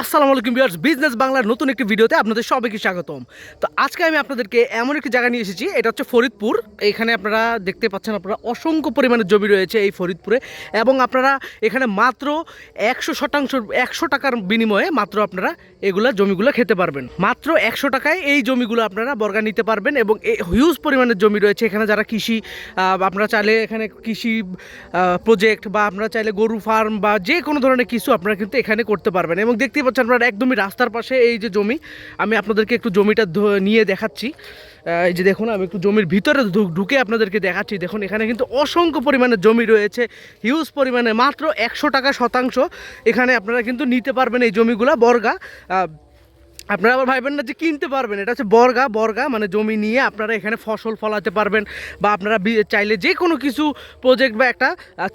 আসসালামু আলাইকুম viewers, business বাংলার নতুন একটি ভিডিওতে আপনাদের সবাইকে স্বাগতম। তো আজকে আমি আপনাদেরকে এমন একটি জায়গা নিয়ে এসেছি, এটা হচ্ছে ফরিদপুর। এখানে আপনারা দেখতে পাচ্ছেন আপনারা অসংখ্য পরিমাণে জমি রয়েছে এই ফরিদপুরে এবং আপনারা এখানে মাত্র একশো শতাংশ, একশো টাকার বিনিময়ে মাত্র আপনারা এগুলা জমিগুলো খেতে পারবেন। মাত্র একশো টাকায় এই জমিগুলো আপনারা বর্গা নিতে পারবেন এবং হিউজ পরিমাণের জমি রয়েছে। এখানে যারা কৃষি আপনারা চাইলে এখানে কৃষি প্রজেক্ট বা আপনারা চাইলে গরু ফার্ম বা যে কোনো ধরনের কিছু আপনারা কিন্তু এখানে করতে পারবেন এবং দেখতেই পাচ্ছেন আপনারা একদমই রাস্তার পাশে এই যে জমি, আমি আপনাদেরকে একটু জমিটা নিয়ে দেখাচ্ছি। এই যে দেখুন, আমি একটু জমির ভিতরে ঢুকে আপনাদেরকে দেখাচ্ছি। দেখুন, এখানে কিন্তু অসংখ্য পরিমাণে জমি রয়েছে হিউজ পরিমাণে, মাত্র একশো টাকা শতাংশ। এখানে আপনারা কিন্তু নিতে পারবেন এই জমিগুলা, বর্গা। আপনারা আবার ভাববেন না যে কিনতে পারবেন, এটা হচ্ছে বর্গা বর্গা মানে জমি নিয়ে আপনারা এখানে ফসল ফলাতে পারবেন বা আপনারা চাইলে যে কোনো কিছু প্রজেক্ট বা একটা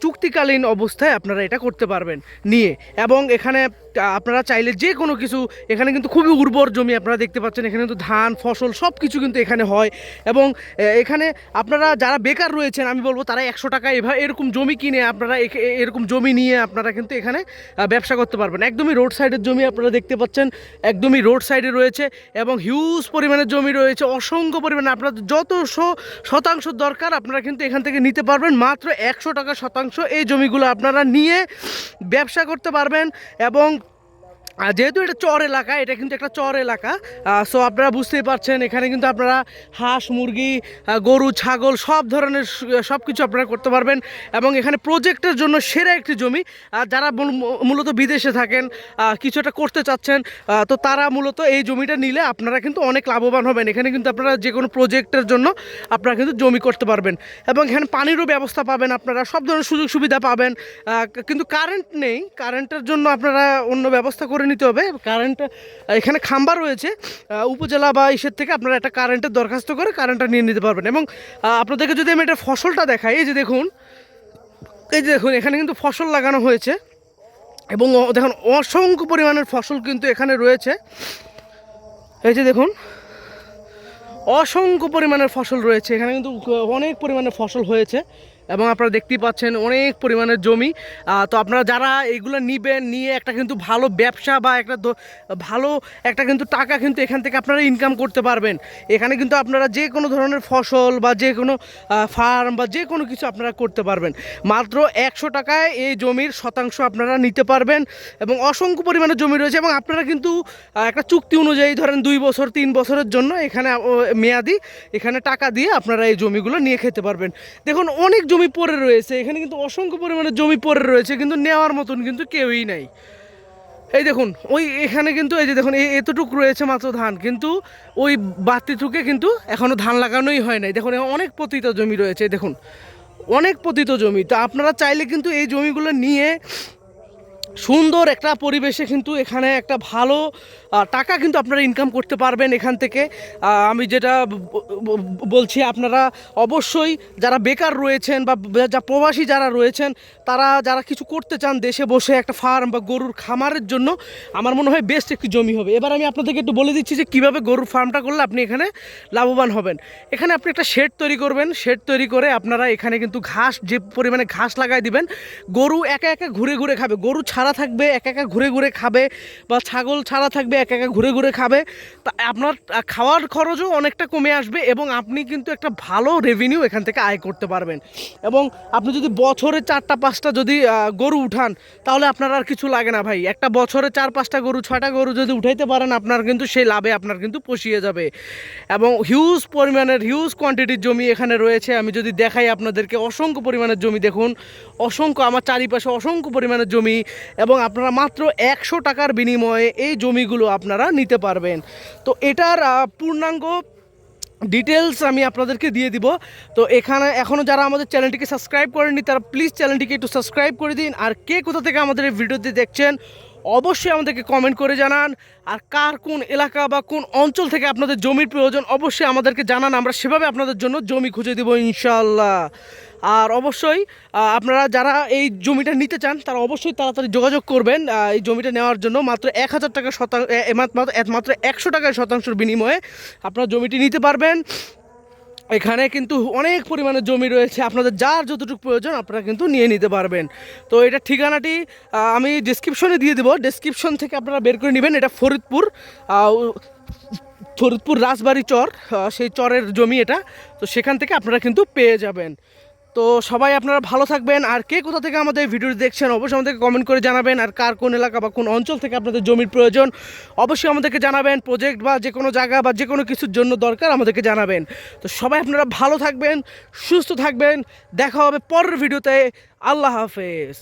চুক্তিকালীন অবস্থায় আপনারা এটা করতে পারবেন নিয়ে। এবং এখানে আপনারা চাইলে যে কোনো কিছু, এখানে কিন্তু খুবই উর্বর জমি আপনারা দেখতে পাচ্ছেন, এখানে কিন্তু ধান, ফসল সব কিছু কিন্তু এখানে হয়। এবং এখানে আপনারা যারা বেকার রয়েছেন, আমি বলব তারা একশো টাকা এভাবে এরকম জমি কিনে আপনারা এরকম জমি নিয়ে আপনারা কিন্তু এখানে ব্যবসা করতে পারবেন। একদমই রোড সাইডের জমি আপনারা দেখতে পাচ্ছেন, একদমই রোড সাইডে রয়েছে এবং হিউজ পরিমাণের জমি রয়েছে, অসংখ্য পরিমাণে। আপনার যত শতাংশ দরকার, আপনারা কিন্তু এখান থেকে নিতে পারবেন। মাত্র একশো টাকা শতাংশ এই জমিগুলো আপনারা নিয়ে ব্যবসা করতে পারবেন এবং যেহেতু এটা চর এলাকা, এটা কিন্তু একটা চর এলাকা সো আপনারা বুঝতেই পারছেন, এখানে কিন্তু আপনারা হাঁস, মুরগি গরু, ছাগল সব ধরনের সব কিছু আপনারা করতে পারবেন এবং এখানে প্রজেক্টের জন্য সেরা একটি জমি। যারা মূলত বিদেশে থাকেন কিছু একটা করতে চাচ্ছেন তো তারা মূলত এই জমিটা নিলে আপনারা কিন্তু অনেক লাভবান হবেন। এখানে কিন্তু আপনারা যে কোনো প্রজেক্টের জন্য আপনারা কিন্তু জমি করতে পারবেন। এবং এখানে পানিরও ব্যবস্থা পাবেন আপনারা, সব ধরনের সুযোগ সুবিধা পাবেন। কিন্তু কারেন্ট নেই কারেন্টের জন্য আপনারা অন্য ব্যবস্থা করে নিতে হবে। কারেন্ট এখানে খাম্বা রয়েছে। উপজেলা বা ইসের থেকে আপনারা একটা কারেন্টের দরখাস্ত করে কারেন্টটা নিয়ে নিতে পারবেন। এবং আপনাদেরকে যদি আমি এটা ফসলটা দেখাই, এই যে দেখুন, এই যে দেখুন, এখানে কিন্তু ফসল লাগানো হয়েছে। এবং দেখুন, অসংখ্য পরিমাণের ফসল কিন্তু এখানে রয়েছে। এই যে দেখুন, অসংখ্য পরিমাণের ফসল রয়েছে। এখানে কিন্তু অনেক পরিমাণের ফসল হয়েছে। এবং আপনারা দেখতেই পাচ্ছেন অনেক পরিমাণের জমি। তো আপনারা যারা এগুলো নিবেন, নিয়ে একটা কিন্তু ভালো ব্যবসা বা একটা ভালো একটা কিন্তু টাকা কিন্তু এখান থেকে আপনারা ইনকাম করতে পারবেন। এখানে কিন্তু আপনারা যে কোনো ধরনের ফসল বা যে কোনো ফার্ম বা যে কোনো কিছু আপনারা করতে পারবেন। মাত্র একশো টাকায় এই জমির শতাংশ আপনারা নিতে পারবেন এবং অসংখ্য পরিমাণে জমি রয়েছে এবং আপনারা কিন্তু একটা চুক্তি অনুযায়ী ধরেন দুই বছর, তিন বছরের জন্য এখানে মেয়াদি এখানে টাকা দিয়ে আপনারা এই জমিগুলো নিয়ে খেতে পারবেন। দেখুন, অনেক জমি পড়ে রয়েছে, এখানে কিন্তু অসংখ্য পরিমাণে জমি পড়ে রয়েছে, কিন্তু নেওয়ার মতন কিন্তু কেউই নাই। এই দেখুন, ওই এখানে কিন্তু এই যে দেখুন এতটুক রয়েছে মাত্র ধান, কিন্তু ওই বাতিটুকে কিন্তু এখনও ধান লাগানোই হয় নাই। দেখুন অনেক পতিত জমি রয়েছে, দেখুন, অনেক পতিত জমি। তো আপনারা চাইলে কিন্তু এই জমিগুলো নিয়ে সুন্দর একটা পরিবেশে কিন্তু এখানে একটা ভালো টাকা কিন্তু আপনারা ইনকাম করতে পারবেন এখান থেকে। আমি যেটা বলছি আপনারা অবশ্যই যারা বেকার রয়েছেন বা যা প্রবাসী যারা রয়েছেন, তারা যারা কিছু করতে চান দেশে বসে একটা ফার্ম বা গরুর খামারের জন্য, আমার মনে হয় বেস্ট একটি জমি হবে। এবার আমি আপনাদেরকে একটু বলে দিচ্ছি যে কীভাবে গরুর ফার্মটা করলে আপনি এখানে লাভবান হবেন। এখানে আপনি একটা শেড তৈরি করবেন। শেড তৈরি করে আপনারা এখানে কিন্তু ঘাস, যে পরিমাণে ঘাস লাগাই দিবেন, গরু একা একা ঘুরে ঘুরে খাবে। গরু ছাড়া থাকবে, একা একা ঘুরে ঘুরে খাবে বা ছাগল ছাড়া থাকবে, একা একা ঘুরে ঘুরে খাবে, তা আপনার খাওয়ার খরচও অনেকটা কমে আসবে এবং আপনি কিন্তু একটা ভালো রেভিনিউ এখান থেকে আয় করতে পারবেন। এবং আপনি যদি বছরে চারটা, পাঁচটা যদি গরু উঠান, তাহলে আপনার আর কিছু লাগে না ভাই। একটা বছরে চার, পাঁচটা গরু, ছয়টা গরু যদি উঠাইতে পারেন, আপনার কিন্তু সেই লাভে আপনার কিন্তু পশিয়ে যাবে। এবং হিউজ পরিমাণের হিউজ কোয়ান্টিটির জমি এখানে রয়েছে। আমি যদি দেখাই আপনাদেরকে, অসংখ্য পরিমাণের জমি দেখুন, অসংখ্য, আমার চারিপাশে অসংখ্য পরিমাণের জমি। এবং আপনারা মাত্র একশো টাকার বিনিময়ে এই জমিগুলো আপনারা নিতে পারবেন। তো এটার পূর্ণাঙ্গ ডিটেলস আমি আপনাদেরকে দিয়ে দিব। তো এখানে এখনও যারা আমাদের চ্যানেলটিকে সাবস্ক্রাইব করেননি, তারা প্লিজ চ্যানেলটিকে একটু সাবস্ক্রাইব করে দিন। আর কে কোথা থেকে আমাদের এই ভিডিওতে দেখছেন অবশ্যই আমাদেরকে কমেন্ট করে জানান। আর কার কোন এলাকা বা কোন অঞ্চল থেকে আপনাদের জমির প্রয়োজন, অবশ্যই আমাদেরকে জানান। আমরা সেভাবে আপনাদের জন্য জমি খুঁজে দেবো ইনশাল্লাহ আর অবশ্যই আপনারা যারা এই জমিটা নিতে চান, তারা অবশ্যই তাড়াতাড়ি যোগাযোগ করবেন। এই জমিটা নেওয়ার জন্য মাত্র এক হাজার টাকা শতাংশ মাত্র একশো টাকার শতাংশের বিনিময়ে আপনারা জমিটি নিতে পারবেন। এখানে কিন্তু অনেক পরিমাণে জমি রয়েছে। আপনাদের যার যতটুকু প্রয়োজন আপনারা কিন্তু নিয়ে নিতে পারবেন। তো এটা ঠিকানাটি আমি ডিসক্রিপশনে দিয়ে দেবো। ডিসক্রিপশন থেকে আপনারা বের করে নেবেন। এটা ফরিদপুর ফরিদপুর রাজবাড়ি চর। সেই চরের জমি এটা। তো সেখান থেকে আপনারা কিন্তু পেয়ে যাবেন। তো সবাই আপনারা ভালো থাকবেন। আর কে কোথা থেকে আমাদের ভিডিওটি দেখছেন, অবশ্যই আমাদেরকে কমেন্ট করে জানাবেন। আর কার কোন এলাকা বা কোন অঞ্চল থেকে আপনাদের জমির প্রয়োজন, অবশ্যই আমাদেরকে জানাবেন। প্রজেক্ট বা যে কোনো জায়গা বা যে কোনো কিছুর জন্য দরকার আমাদেরকে জানাবেন। তো সবাই আপনারা ভালো থাকবেন, সুস্থ থাকবেন। দেখা হবে পরের ভিডিওতে। আল্লাহ হাফেজ।